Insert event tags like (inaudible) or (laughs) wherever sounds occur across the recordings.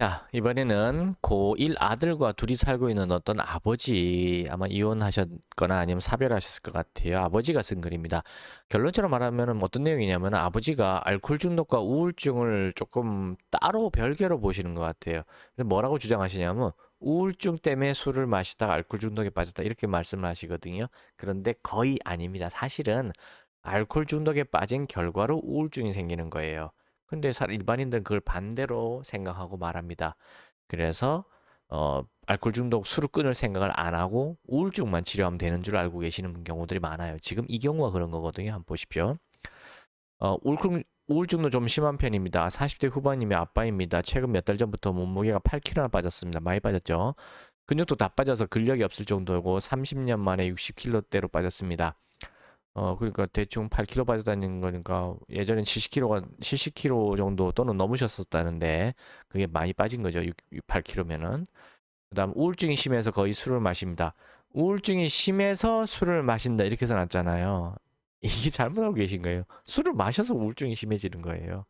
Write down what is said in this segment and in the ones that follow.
자, 이번에는 고1 아들과 둘이 살고 있는 어떤 아버지, 아마 이혼하셨거나 아니면 사별하셨을 것 같아요. 아버지가 쓴 글입니다. 결론적으로 말하면 어떤 내용이냐면 아버지가 알코올 중독과 우울증을 조금 따로 별개로 보시는 것 같아요. 뭐라고 주장하시냐면 우울증 때문에 술을 마시다가 알코올 중독에 빠졌다 이렇게 말씀을 하시거든요. 그런데 거의 아닙니다. 사실은 알코올 중독에 빠진 결과로 우울증이 생기는 거예요. 근데 사- 일반인들은 그걸 반대로 생각하고 말합니다. 그래서 어, 알코올 중독 술을 끊을 생각을 안 하고 우울증만 치료하면 되는 줄 알고 계시는 경우들이 많아요. 지금 이 경우가 그런 거거든요. 한번 보십시오. 어, 우울증, 우울증도 좀 심한 편입니다. 40대 후반님의 아빠입니다. 최근 몇 달 전부터 몸무게가 8kg나 빠졌습니다. 많이 빠졌죠. 근육도 다 빠져서 근력이 없을 정도고 30년 만에 60kg대로 빠졌습니다. 어, 그러니까 대충 8kg 빠져다니는 거니까 예전엔 70kg가 70kg 정도 또는 넘으셨었다는데 그게 많이 빠진 거죠. 6, 8kg면은. 그다음 우울증이 심해서 거의 술을 마십니다. 우울증이 심해서 술을 마신다 이렇게 써놨잖아요. (laughs) 이게 잘못하고 계신 거예요. 술을 마셔서 우울증이 심해지는 거예요.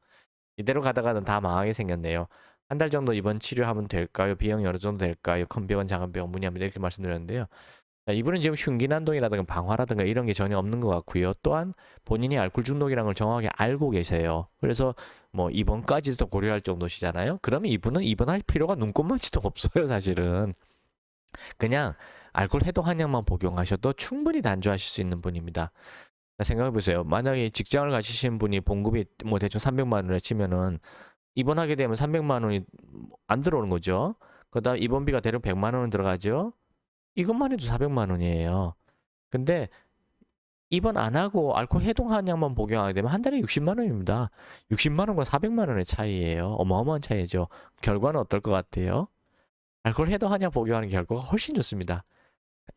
이대로 가다가는 다 망하게 생겼네요. 한 달 정도 입원 치료하면 될까요? 비용이 어느 정도 될까요? 큰 병원, 작은 병원 문의합니다. 이렇게 말씀드렸는데요. 자, 이분은 지금 흉기난동이라든가 방화라든가 이런 게 전혀 없는 것 같고요. 또한 본인이 알코올 중독이라는 걸 정확하게 알고 계세요. 그래서 뭐 입원까지도 고려할 정도시잖아요. 그러면 이분은 입원할 필요가 눈꼽만치도 없어요, 사실은. 그냥 알코올 해독 한약만 복용하셔도 충분히 단주하실 수 있는 분입니다. 자, 생각해 보세요. 만약에 직장을 가지신 분이 봉급이 뭐 대충 300만 원을 치면은 입원하게 되면 300만 원이 안 들어오는 거죠. 그다음 입원비가 대략 100만 원은 들어가죠. 이것만 해도 400만 원이에요. 근데 입원 안 하고 알코올 해독 한약만 복용하게 되면 한 달에 60만 원입니다. 60만 원과 400만 원의 차이예요. 어마어마한 차이죠. 결과는 어떨 것 같아요? 알코올 해독 한약 복용하는 결과가 훨씬 좋습니다.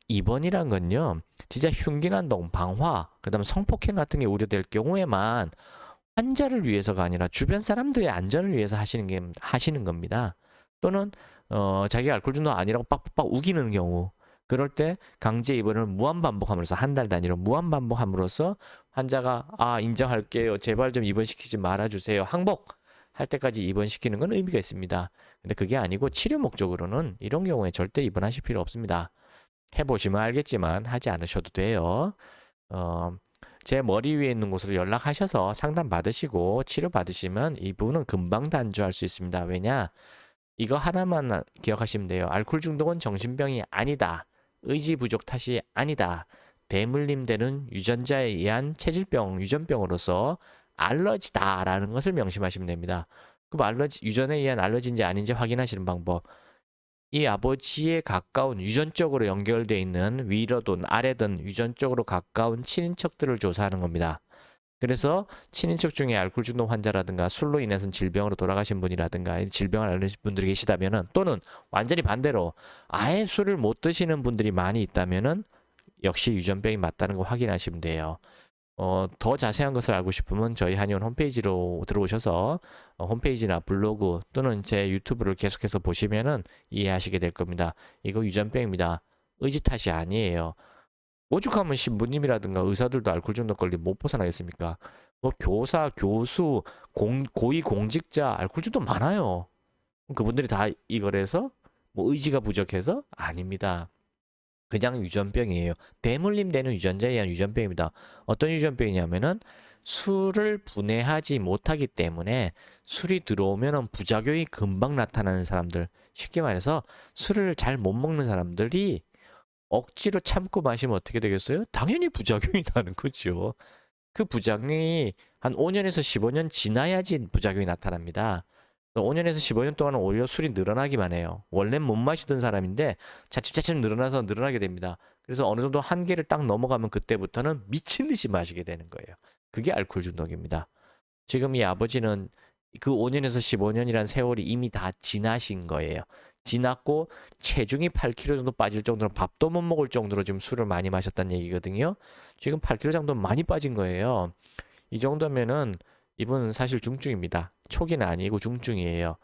입원이란 건요, 진짜 흉기난동, 방화, 그다음 성폭행 같은 게 우려될 경우에만 환자를 위해서가 아니라 주변 사람들의 안전을 위해서 하시는 게 하시는 겁니다. 또는 어, 자기가 알코올 중독 아니라고 빡빡빡 우기는 경우 그럴 때 강제 입원을 무한 반복함으로써 한 달 단위로 무한 반복함으로써 환자가 아 인정할게요. 제발 좀 입원시키지 말아주세요. 항복! 할 때까지 입원시키는 건 의미가 있습니다. 근데 그게 아니고 치료 목적으로는 이런 경우에 절대 입원하실 필요 없습니다. 해보시면 알겠지만 하지 않으셔도 돼요. 어, 제 머리 위에 있는 곳으로 연락하셔서 상담 받으시고 치료 받으시면 이분은 금방 단주할 수 있습니다. 왜냐? 이거 하나만 기억하시면 돼요. 알코올 중독은 정신병이 아니다 의지 부족 탓이 아니다. 대물림되는 유전자에 의한 체질병, 유전병으로서 알러지다라는 것을 명심하시면 됩니다. 그럼 알러지, 유전에 의한 알러지인지 아닌지 확인하시는 방법. 이 아버지에 가까운 유전적으로 연결되어 있는 위로든 아래든 유전적으로 가까운 친인척들을 조사하는 겁니다. 그래서 친인척 중에 알코올 중독 환자라든가 술로 인해서 질병으로 돌아가신 분이라든가 질병을 앓으신 분들이 계시다면은 또는 완전히 반대로 아예 술을 못 드시는 분들이 많이 있다면은 역시 유전병이 맞다는 거 확인하시면 돼요. 어, 더 자세한 것을 알고 싶으면 저희 한의원 홈페이지로 들어오셔서 어, 홈페이지나 블로그 또는 제 유튜브를 계속해서 보시면은 이해하시게 될 겁니다. 이거 유전병입니다. 의지 탓이 아니에요. 오죽하면 신부님이라든가 의사들도 알코올 중독 걸리면 못 벗어나겠습니까? 뭐 교사, 교수, 공, 고위 공직자 알코올 중독 많아요. 그분들이 다 이거래서 뭐 의지가 부족해서 아닙니다. 그냥 유전병이에요. 대물림 되는 유전자에 의한 유전병입니다. 어떤 유전병이냐면은 술을 분해하지 못하기 때문에 술이 들어오면은 부작용이 금방 나타나는 사람들, 쉽게 말해서 술을 잘 못 먹는 사람들이 억지로 참고 마시면 어떻게 되겠어요? 당연히 부작용이 (laughs) 나는 거죠. 그 부작용이 한 5년에서 15년 지나야지 부작용이 나타납니다. 5년에서 15년 동안은 오히려 술이 늘어나기만 해요. 원래는 못 마시던 사람인데 차츰차츰 늘어나서 늘어나게 됩니다. 그래서 어느 정도 한계를 딱 넘어가면 그때부터는 미친 듯이 마시게 되는 거예요. 그게 알코올 중독입니다. 지금 이 아버지는 그 5년에서 15년이란 세월이 이미 다 지나신 거예요. 지났고 체중이 8kg 정도 빠질 정도로 밥도 못 먹을 정도로 지금 술을 많이 마셨다는 얘기거든요. 지금 8kg 정도 많이 빠진 거예요. 이 정도면은 이분은 사실 중증입니다. 초기는 아니고 중증이에요.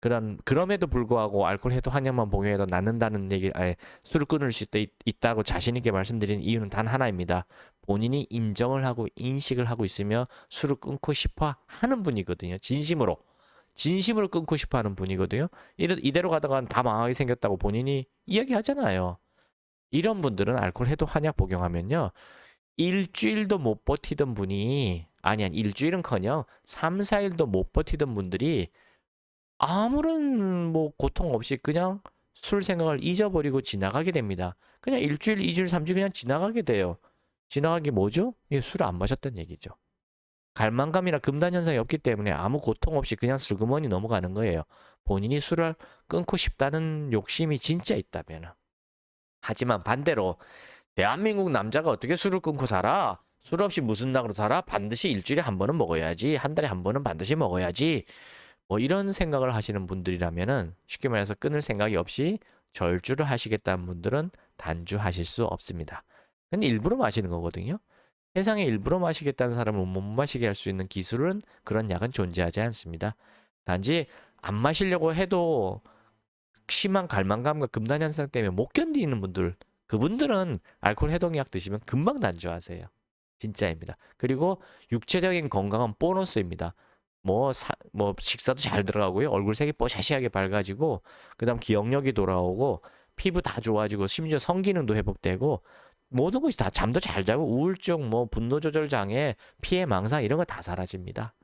그런 그럼에도 불구하고 알코올 해도 한약만 복용해도 낫는다는 얘기, 아니, 술을 끊을 수 있다, 있다고 자신 있게 말씀드리는 이유는 단 하나입니다. 본인이 인정을 하고 인식을 하고 있으며 술을 끊고 싶어 하는 분이거든요. 진심으로. 진심으로 끊고 싶어 하는 분이거든요. 이대로 가다가 다 망하게 생겼다고 본인이 이야기하잖아요. 이런 분들은 알코올 해독 한약 복용하면요. 일주일도 못 버티던 분이 아니 아니 일주일은커녕 3, 4일도 못 버티던 분들이 아무런 뭐 고통 없이 그냥 술 생각을 잊어버리고 지나가게 됩니다. 그냥 일주일, 이주일, 삼주일 그냥 지나가게 돼요. 지나가게 뭐죠? 예, 술을 안 마셨다는 얘기죠. 갈망감이나 금단 현상이 없기 때문에 아무 고통 없이 그냥 슬그머니 넘어가는 거예요. 본인이 술을 끊고 싶다는 욕심이 진짜 있다면. 하지만 반대로 대한민국 남자가 어떻게 술을 끊고 살아? 술 없이 무슨 낙으로 살아? 반드시 일주일에 한 번은 먹어야지. 한 달에 한 번은 반드시 먹어야지. 뭐 이런 생각을 하시는 분들이라면은 쉽게 말해서 끊을 생각이 없이 절주를 하시겠다는 분들은 단주하실 수 없습니다. 근데 일부러 마시는 거거든요. 세상에 일부러 마시겠다는 사람을 못 마시게 할 수 있는 기술은 그런 약은 존재하지 않습니다. 단지 안 마시려고 해도 심한 갈망감과 금단 현상 때문에 못 견디는 분들, 그분들은 알코올 해독약 드시면 금방 단주하세요. 진짜입니다. 그리고 육체적인 건강은 보너스입니다. 뭐, 사, 뭐, 식사도 잘 들어가고요. 얼굴 색이 뽀샤시하게 밝아지고, 그 다음 기억력이 돌아오고, 피부 다 좋아지고, 심지어 성기능도 회복되고, 모든 것이 다 잠도 잘 자고, 우울증, 뭐, 분노 조절 장애, 피해 망상, 이런 거 다 사라집니다.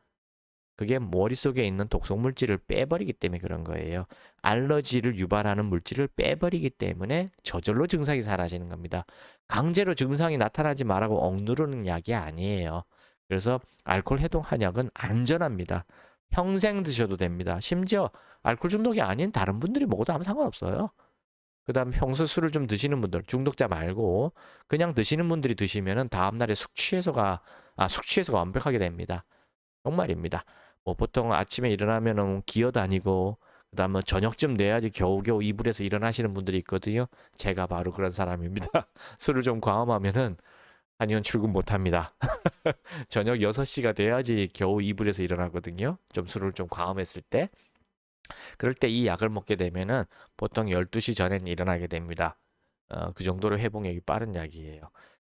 그게 머릿속에 있는 독성 물질을 빼버리기 때문에 그런 거예요. 알러지를 유발하는 물질을 빼버리기 때문에 저절로 증상이 사라지는 겁니다. 강제로 증상이 나타나지 말라고 억누르는 약이 아니에요. 그래서 알코올 해독 한약은 안전합니다. 평생 드셔도 됩니다. 심지어 알코올 중독이 아닌 다른 분들이 먹어도 아무 상관없어요. 그 다음 평소 술을 좀 드시는 분들, 중독자 말고 그냥 드시는 분들이 드시면은 다음날에 숙취해소가, 아, 숙취해소가 완벽하게 됩니다. 정말입니다. 뭐 보통 아침에 일어나면은 기어다니고 그 다음에 저녁쯤 내야지 겨우겨우 이불에서 일어나시는 분들이 있거든요. 제가 바로 그런 사람입니다. (laughs) 술을 좀 과음하면은 아니면 출근 못 합니다. (laughs) 저녁 6시가 돼야지 겨우 이불에서 일어나거든요. 좀 술을 좀 과음했을 때. 그럴 때 이 약을 먹게 되면은 보통 12시 전엔 일어나게 됩니다. 어, 그 정도로 회복력이 빠른 약이에요.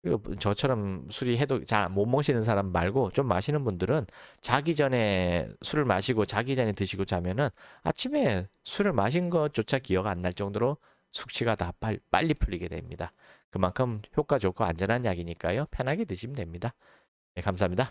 그리고 저처럼 술이 해도 잘못 마시는 사람 말고 좀 마시는 분들은 자기 전에 술을 마시고 자기 전에 드시고 자면은 아침에 술을 마신 것조차 기억 안 날 정도로 숙취가 다 빨, 빨리 풀리게 됩니다. 그만큼 효과 좋고 안전한 약이니까요. 편하게 드시면 됩니다. 네, 감사합니다.